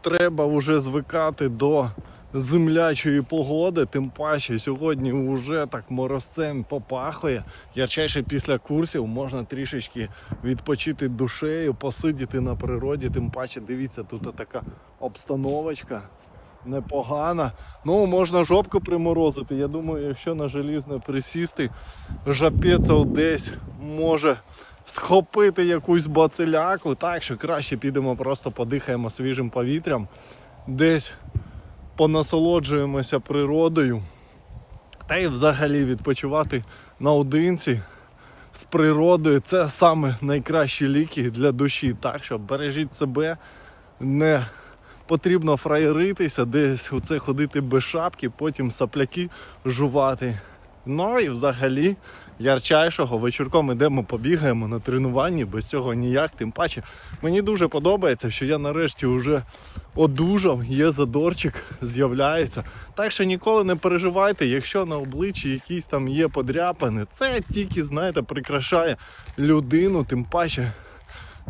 треба вже звикати до землячої погоди, тим паче сьогодні вже так морозцем попахує. Ярчайше після курсів можна трішечки відпочити душею, посидіти на природі, тим паче дивіться, тут така обстановочка непогана. Ну, можна жопку приморозити. Я думаю, якщо на желізне присісти, жапецов десь може схопити якусь бациляку, так що краще підемо просто подихаємо свіжим повітрям, десь понасолоджуємося природою. Та й взагалі відпочивати наодинці з природою це саме найкращі ліки для душі. Так що бережіть себе, не потрібно фраєритися, десь оце ходити без шапки, потім сапляки жувати. Ну і взагалі ярчайшого вечірком ідемо, побігаємо на тренуванні, без цього ніяк. Тим паче мені дуже подобається, що я нарешті вже одужав, є задорчик, з'являється. Так що ніколи не переживайте, якщо на обличчі якісь там є подряпини, це тільки, знаєте, прикрашає людину, тим паче.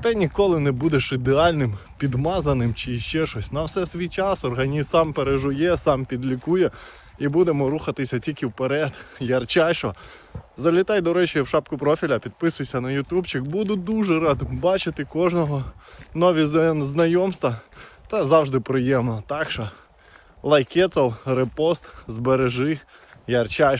Ти ніколи не будеш ідеальним, підмазаним чи ще щось. На все свій час організм сам пережує, сам підлікує і будемо рухатися тільки вперед. Ярчайшо. Залітай, до речі, в шапку профіля, підписуйся на ютубчик. Буду дуже рад бачити кожного нові знайомства. Та завжди приємно. Так що лайкетов, репост, збережи, ярчай.